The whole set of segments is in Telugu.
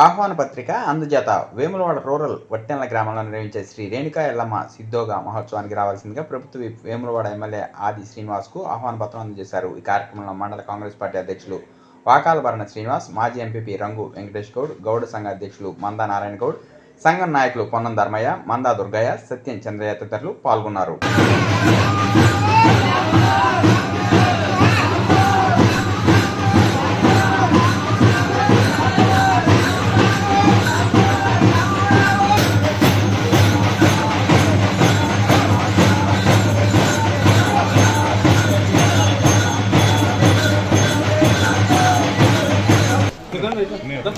ఆహ్వాన పత్రిక అందుచేత వేములవాడ రూరల్ వట్టెనల గ్రామంలో నిర్వహించే శ్రీ రేణుకా ఎల్లమ్మ సిద్ధోగా మహోత్సవానికి రావాల్సిందిగా ప్రభుత్వ వేములవాడ ఎమ్మెల్యే ఆది శ్రీనివాస్కు ఆహ్వాన పత్రం అందజేశారు. ఈ కార్యక్రమంలో మండల కాంగ్రెస్ పార్టీ అధ్యక్షులు వాకాల భరణ శ్రీనివాస్ మాజీ ఎంపీపీ రంగు వెంకటేష్ గౌడ్ గౌడ సంఘ అధ్యక్షులు మందా నారాయణ గౌడ్ సంఘం నాయకులు పొన్నం ధర్మయ్య మందా దుర్గయ్య సత్యం చంద్రయ్య తదితరులు పాల్గొన్నారు. ఇట్లా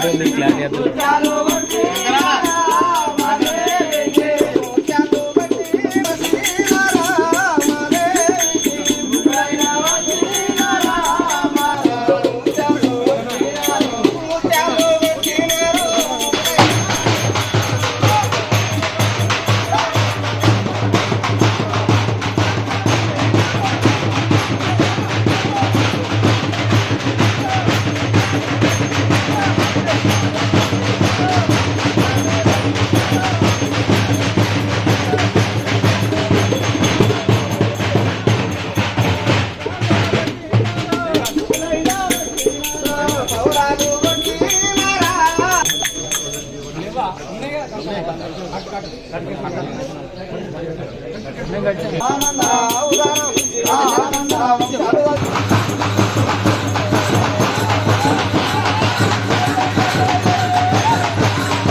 todo el clareador. ఆనంద